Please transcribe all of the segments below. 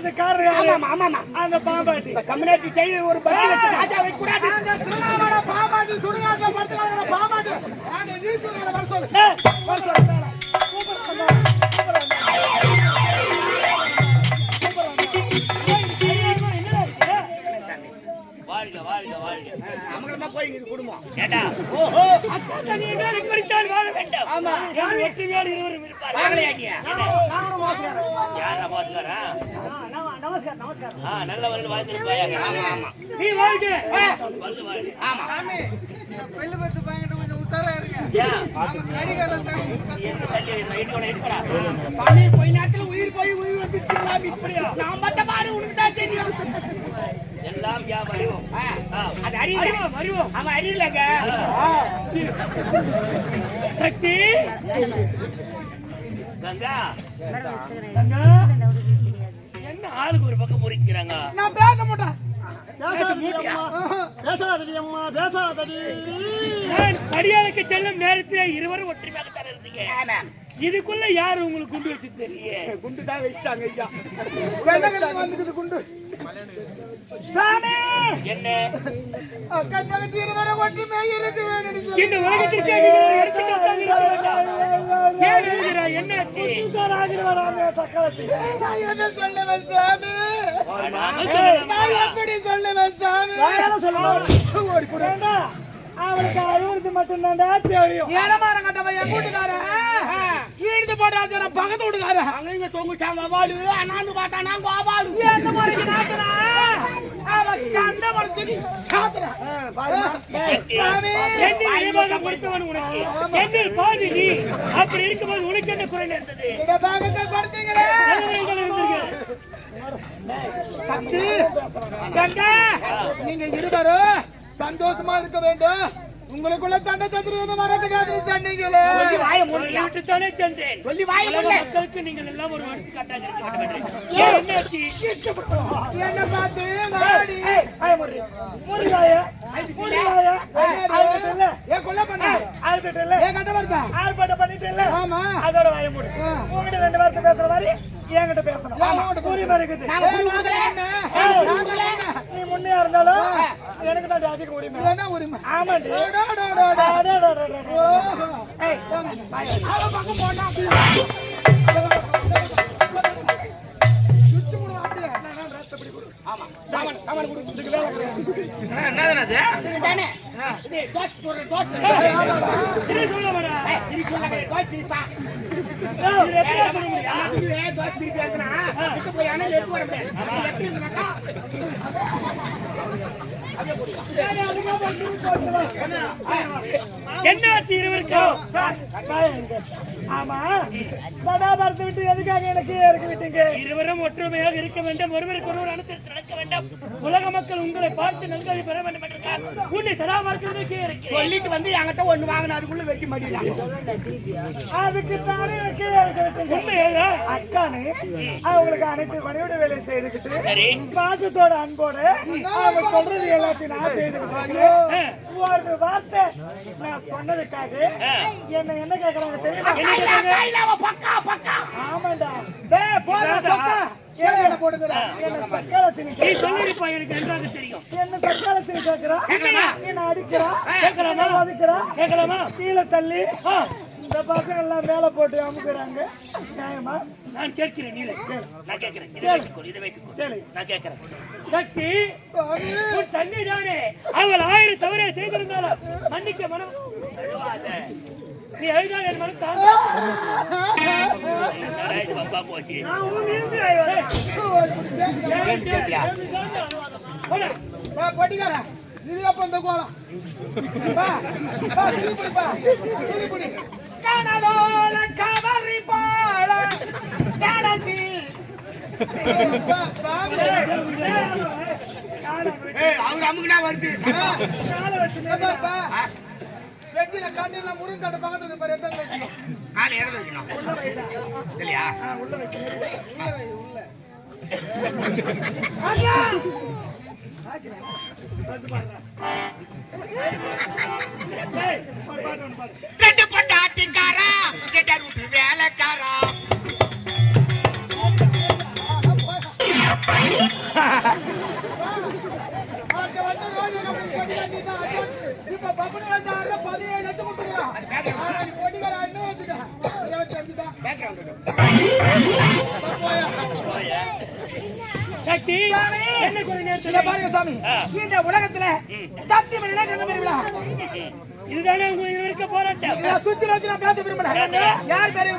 வந்தது காரணம் யாரு? ஆமாமா ஆமாமா அந்த பாம்பாட்டி. இந்த கம்யூனிட்டி ஜெயிலில் ஒரு பத்தி வச்சு ராஜா வைக்க கூடாது பாமாட்டி சுடுகாட்ட படுத்துக்காத பாமாட்டி நாங்க ஈஸ்வரனை வர சொல்லு. வர சொல்லு, போய் இது குடும்பம் கேட்டா ஓஹோ. அக்கா தனியாக இப்படித்தான் வாழ வேண்டும். ஆமா. யார் ஒற்றுமையோடு இருவரும் நம- நமஸ்காரம் நமஸ்காரம். ஆ நல்ல வாழ்த்திருப்பாயாக ஆமா ஆமா. நீ ஆமா. பல்லு பத்து கொஞ்சம் உத்தாரா இருங்க. சாமி போய் நேரத்துல உயிர் போய் உயிர் வந்துச்சு சாமி. நான் பட்ட பாடு உனக்கு தான் தெரியும். எல்லாம் வியாபாரம். அது அறிவோம் அறிவோம் அவன் அறியலங்க. சக்தி. கங்கா. தங்கா என்ன ஆளுக்கு ஒரு பக்கம் பொறிக்கிறாங்க நான் பேச மாட்டேன். பேசாதடி மூட்டியா? அம்மா. பேசாதடி அம்மா. பேசாதடி. நான் படியாளுக்கு செல்லும் நேரத்தில் இருவரும் இருந்தீங்க. ஆமா. இதுக்குள்ள யாரு உங்களுக்கு குண்டு வச்சு தெரியல? குண்டு தான் வச்சுட்டாங்க ஐயா. வந்துக்குது குண்டு. சாமி! என்ன? அக்கா தங்கச்சி இருவரை ஒற்றுமை இருக்கு இந்த உலகத்திற்கு? என்னாச்சு சார் ஆகிருவாராமே சக்கரத்தில் நான் என்ன சொல்லுவேன் சாமி? நான் எப்படி சொல்லுவேன் சாமி? வாயால சொல்லுவாரு ஓடி. ஏண்டா? அவனுக்கு அறுபது மட்டும்தான்டா தெரியும். ஏலமாரம் கட்டவன் என் கூட்டுக்காரன் முறைக்கு நாத்துறான் அவன் கந்த மரத்துக்கு சாத்துறான் சாமி என்னை இழிவாக பொறுத்தவன் உனக்கு. என்னை பாதி நீ. அப்படி இருக்கும்போது உனக்கு என்ன குறை இருந்தது? சக்தி. நீங்க இருவரும் சந்தோஷமா இருக்க வேண்டும். உங்களுக்குள்ள சண்டை சொல்லி வாய மூடியா விட்டுத்தானே சென்றேன் சொல்லி வாய மக்களுக்கு நீங்கள் எல்லாம் ஒரு என்னாச்சு என்ன பார்த்து மாடி. முருகாய முருகாய ஏன் கொல்ல பண்ண. அழுதுட்டு ஏன் கட்ட வருதா ஆர்ப்பாட்டம் பண்ணிட்டு இல்ல ஆமா. அதோட வாய மூடு. உங்ககிட்ட ரெண்டு வார்த்தை பேசுற மாதிரி என்கிட்ட பேசணும். ஆமா. உரிமை இருக்குது நாங்க என்ன? நீ முன்னே இருந்தாலும் எனக்கு தான் அதிக உரிமை. என்ன உரிமை. ஆமாண்டி. பக்கம் போனா என்னது என்னாச்சு இருவருக்கும். ஆமா. சடாபாரத்தை விட்டு எதுக்காக எனக்கு விட்டீங்க? இருவரும் ஒற்றுமையாக இருக்க வேண்டும். ஒருவருக்கு ஒருவர் அனுசரித்து நடக்க வேண்டும். உலக மக்கள் உங்களை பார்த்து நன்கொடை பெற வேண்டும் என்று உன்னை சதாபாரத்திற்கு இருக்கிறேன் சொல்லிட்டு வந்து என்கிட்ட ஒண்ணு வாங்கின அதுக்குள்ள வைக்க மாட்டீங்க அதுக்கு தானே உண்மையா அக்கானு அவங்களுக்கு அனைத்து பணியோட வேலையை செய்துக்கிட்டு சரி. பாசத்தோட அன்போடு அவங்க சொல்றது எல்லாத்தையும் நான் செய்துக்கிட்டு ஒரு வார்த்தை நான் சொன்னதுக்காக என்ன என்ன கேக்குறாங்க தெரியுமா? என்ன சக்காலத்தில் நீ சொல்லிருப்பா எனக்கு நன்றாக தெரியும். என்ன சக்காலத்தில் கேக்குறா என்ன அடிக்கிறா. கேட்கலாமா? ஒதுக்குறா கேட்கலாமா? கீழே தள்ளி. ஆ, இந்த பசங்க எல்லாம் மேல போட்டு அமுக்குறாங்க. நியாயமா? நான் கேட்கிறேன் நீ. நான் கேட்கிறேன். இதை வைத்துக்கொள் இதை வைத்துக்கொள். கேளு. நான் கேட்கிறேன். சக்தி தங்கை தானே அவள் ஆயிரம் தவறை செய்திருந்தாலும் மன்னிக்க மனம். நீ எழுதாத என் மனம் தாங்க. வம்பா போச்சு நான் உன். இது இந்த கோலம்? பிடி, பிடி. கனலோல கவரி கடைசி. அமுக்குனா வருது. வெட்டில கண்ணில முருங்கை பக்கத்துல பாரு, எடுத்து வச்சுக்கோ. காலை எதில் வைக்கணும்? இல்லையா உள்ள வை, உள்ள. ரெண்டு பொண்டாட்டிக்காரா கெட்ட விட்டு வேலைக்காரா? அந்த வந்து ரோஜா கம்பெனி கொடிகார நீ தான் advance. இப்ப பப்புனு வந்து ஆடுற பதினேழு லட்சம் கொடுத்துக்கிறான். ஆனா நீ கொடிகார இன்னும் வந்துட்ட. இருபத்தஞ்சு தான். போயா. சக்தி என்ன குறை இத நேரத்தில் பாருங்க சாமி இந்த உலகத்துல சத்தியம் இல்லைன்னா கங்க விரும்பல இதுதானே உங்களுக்கு இருக்க போராட்டம் இத சுத்தி வச்சு நான் பேச விரும்பல யார் பேரு?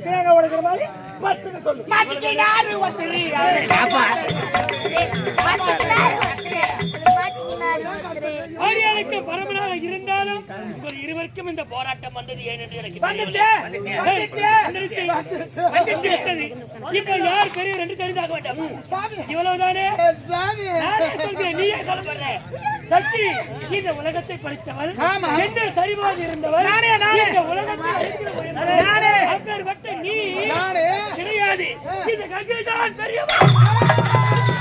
தேங்காய் உடைக்கிற மாதிரி பட்டுன்னு சொல்லு மாட்டிக்கு யாரு ஒருத்தரு இருவருக்கும் இந்த போராட்டம் வந்தது ஏன் என்று எனக்கு. இப்ப யார் பெரியவர் என்று தெரிந்தாக வேண்டாம்? இவ்வளவுதானே? நீயே சொல்லப்படுற. சக்தி இந்த உலகத்தை படித்தவர். என்ன சரிவாக இருந்தவர். இந்த உலகத்தை. அப்பேற்பட்ட நீ. கிடையாது. இந்த பெரியவர்.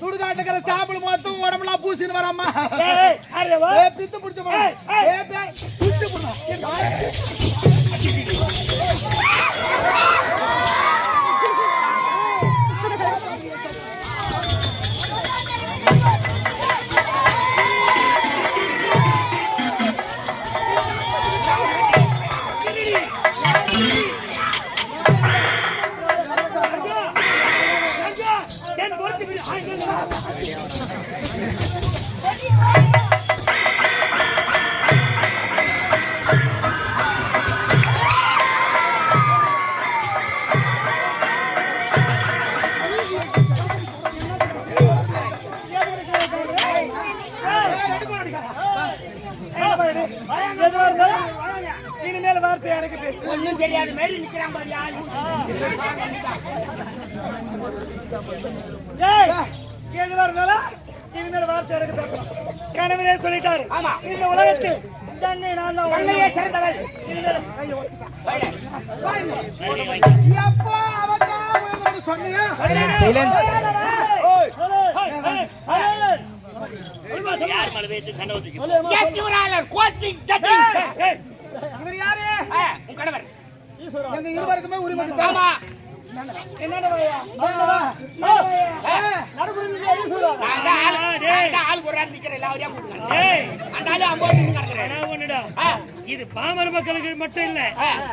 சுடுகாட்டுக்கிற சாப்பிடு மொத்தம் உடம்புலாம் பூசின்னு வரம்மா பித்து பிடிச்ச இனிமேல் வார்த்தை எனக்கு பேசு ஒண்ணும் தெரியாத மாதிரி நிக்கிறான் பாரு ஏய் எதுவா இருந்தாலும் இனிமேல் வார்த்தை எனக்கு பேசணும் கணவனே சொல்லிட்டாரு ஆமா. இந்த உலகத்தில் தன்னை நான் தான்? யார் வந்துச்சு? எஸ் யுவரானர் கோச்சிங் இவர் யாரு? உன் கணவர். எங்க இருவருக்குமே உரிமை. ஆமா. இது பாமர மக்களுக்கு மட்டும் இல்ல.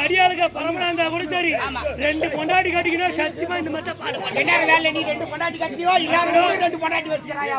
அடியாளுக்கு பரமனா இருந்தா கூட சரி. ரெண்டு கொண்டாடி கட்டிக்கணும் சத்தியமா இந்த மாதிரி பாட. மாட்டேன் என்ன வேலை நீ ரெண்டு பொண்டாட்டி கட்டியோ எல்லாரும் ரெண்டு பொண்டாட்டி வச்சுக்கிறாயா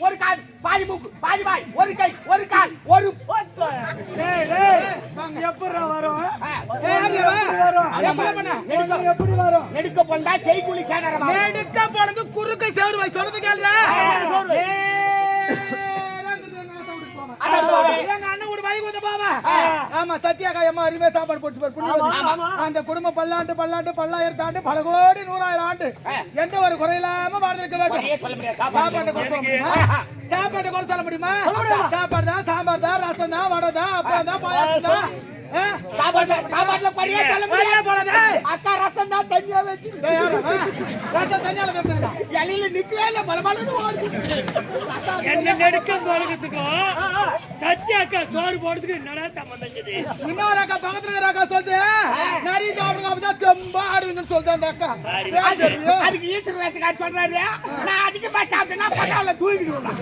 ஒரு கால் பாதி மூக்கு பாதி வாய் ஒரு கை ஒரு கால் ஒரு டேய் டேய் எப்படிடா வரும் எப்படி எப்படி வரும் நெடுக்க பொந்தா செய்கூலி சேதாரமா நெடுக்க போனது குறுக்க சேரு வை சொல்றது கேளுடா. ஆமா சத்யாக்கா அம்மா அருமையா சாப்பாடு போட்டு. அந்த குடும்பம் பல்லாண்டு பல்லாண்டு பல்லாயிரத்து ஆண்டு பல கோடி நூறாயிரம் ஆண்டு. எந்த ஒரு குறையில்லாம வாழ்ந்திருக்க வேண்டும். சாப்பாடு சாப்பாட்டை சொல்ல முடியுமா? சாப்பாட்டை கொடுத்து சொல்ல முடியுமா? சாப்பாடு தான் சாம்பார் தான் ரசம் தான் வடை தான் அப்பளம் தான் பாயாசம் தான்? சாப்பாட்டுல குறையே சொல்ல முடியாது. போனது. அக்கா ரசம் தான் தண்ணியா வச்சு? ரசம் தண்ணியால தப்பிருக்கா இலையில நிக்கவே இல்ல பல பலன்னு ஓடுது. என்ன நெடுக்க போறதுக்கும் சத்யா அக்கா சோறு போடுறதுக்கு என்னடா சம்பந்தம் இன்னொரு அக்கா பக்கத்துல அக்கா சொல்லுது. நிறைய சாப்பிடுங்க அப்பதான் தெம்பா. சொல்லுது அந்த அக்கா? அதுக்கு ஈஸ்வர வேசக்கார் சொல்றாரு. நான் அதிகமா சாப்பிட்டேன்னா பட்டாவில தூக்கிடுவேன்.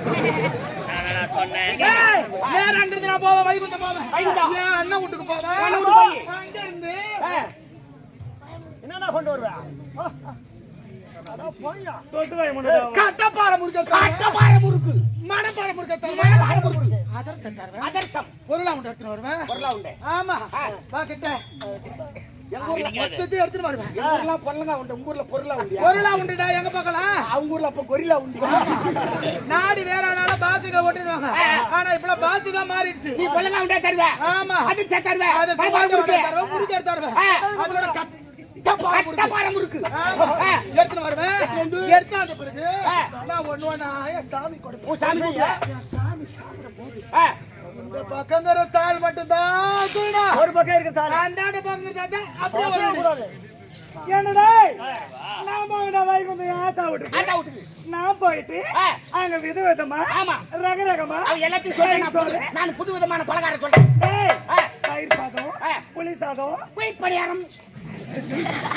நான் சொன்னேன். ஏய், நேரா அங்கிருந்து நான் போவேன் வைகுண்டம் போவேன். என் அண்ணன் வீட்டுக்கு போவேன். அங்க இருந்து. என்னடா கொண்டு வருவ? தொட்டு வாய் முன்னாடி கட்டப்பாறை முறுக்கு கட்டப்பாறை முறுக்கு. மணப்பாறை முறுக்கு தருவேன் மணப்பாறை முறுக்கு. அதர்சம் தருவேன் அதர்சம் பொருளா ஒன்று எடுத்துன்னு வருவேன் பொருளா உண்டு. ஆமா. வா கிட்ட. எங்க ஊர்ல மொத்தத்தையும் எடுத்துன்னு வருவேன் எங்க ஊர்ல உண்டு. உங்க ஊர்ல பொருளா உண்டியா? பொருளா உண்டுடா எங்க பார்க்கலாம் அவங்க ஊர்ல அப்ப கொரில்லா உண்டு. நாடு வேற ஆனால பாசிக ஓட்டிடுவாங்க. ஆனா இப்பெல்லாம் பாசிகா மாறிடுச்சு. நீ பொருளங்க உண்டா தருவ? ஆமா. அது சே தருவ. அது தருவேன் முறுக்கு எடுத்து தருவேன் அதோட வருவேன். எடுத்தாந்த பிறகு நான் சாமி உன் சாமி சாமி சாப்பிட போகுது ஆ, இந்த பக்கங்கிற தாள் மட்டும்தான் ஒரு பக்கம் இருக்கு தாலி அந்தாண்ட பக்கங்கிறது அப்படியே கூடாது என்னடா? நான் போகிற வைகுந்த ஆத்தா விட்டு நான் போயிட்டு. அங்க வித விதமா ஆமா. ரக ரகமா எல்லாத்தையும் சொல்றேன் நான் புது- விதமான பலகாரம் சொல்றேன். தயிர் சாதம். புளி சாதம். குயிக் பணியாரம்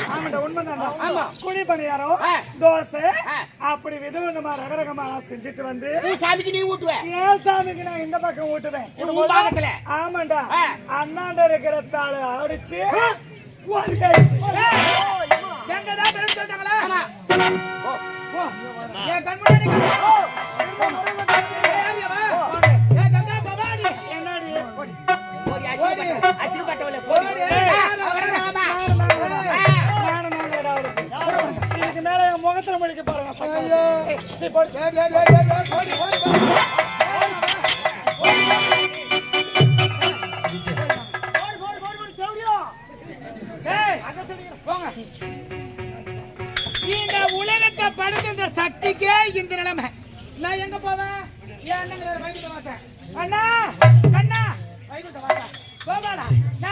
ஆமாண்டா உண்மைதான்டா ஆமா. குழி பணியாரம். தோசை. அப்படி வித விதமா ரக ரகமா நான் செஞ்சுட்டு வந்து சாமிக்கு நீ ஊட்டுவ ஏன் சாமிக்கு நான் இந்த பக்கம் ஊட்டுவேன் உன் பாகத்துல ஆமாண்டா. அண்ணாண்ட இருக்கிற தாளை அடிச்சு. எங்கடா பெரும் ஓ. என் கண்முன்னாடி போங்க. இந்த உலகத்தை படுத்த இந்த சக்திக்கே இந்த நிலைமை. நான் எங்க போவேன்? அண்ணங்கிற வாசன் அண்ணா அண்ணா வாசன்